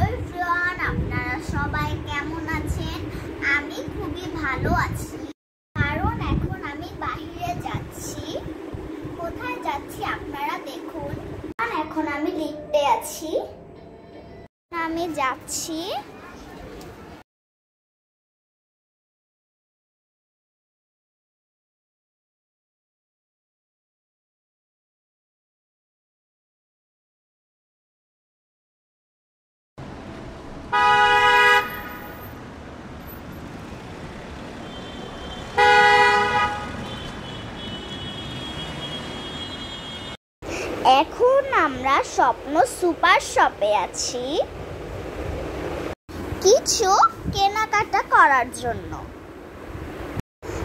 আপনারা সবাই কেমন আছেন? আমি খুবই ভালো আছি। কারণ এখন আমি বাইরে যাচ্ছি। কোথায় যাচ্ছি আপনারা দেখুন। এখন আমি লিখতে আছি। আমি যাচ্ছি এখন আমরা স্বপ্ন সুপার শপে আছি। কিছু কেনাকাটা করার জন্য।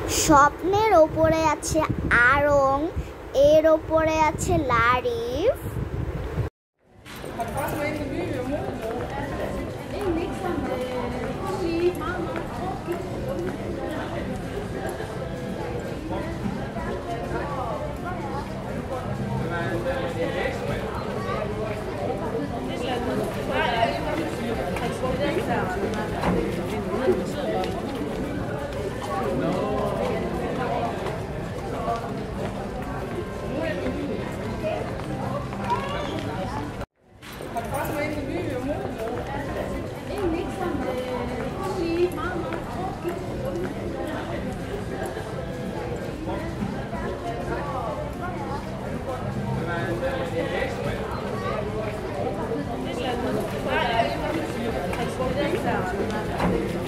স্বপ্নের ওপরে আছে আরং এর ওপরে আছে লারিফ। さん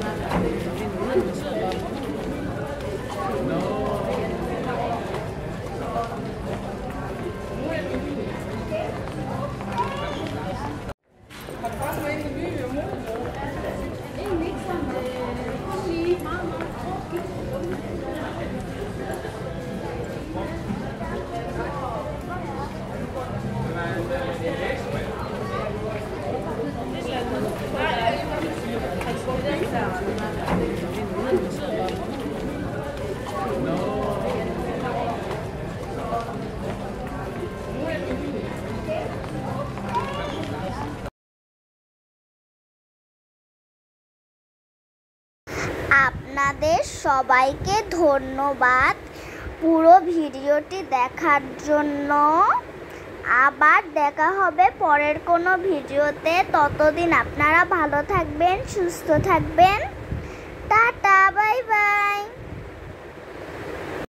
なんか。আপনাদের সবাইকে ধন্যবাদ পুরো ভিডিওটি দেখার জন্য। আবার দেখা হবে পরের কোনো ভিডিওতে। ততদিন আপনারা ভালো থাকবেন, সুস্থ থাকবেন। Tata, bye bye.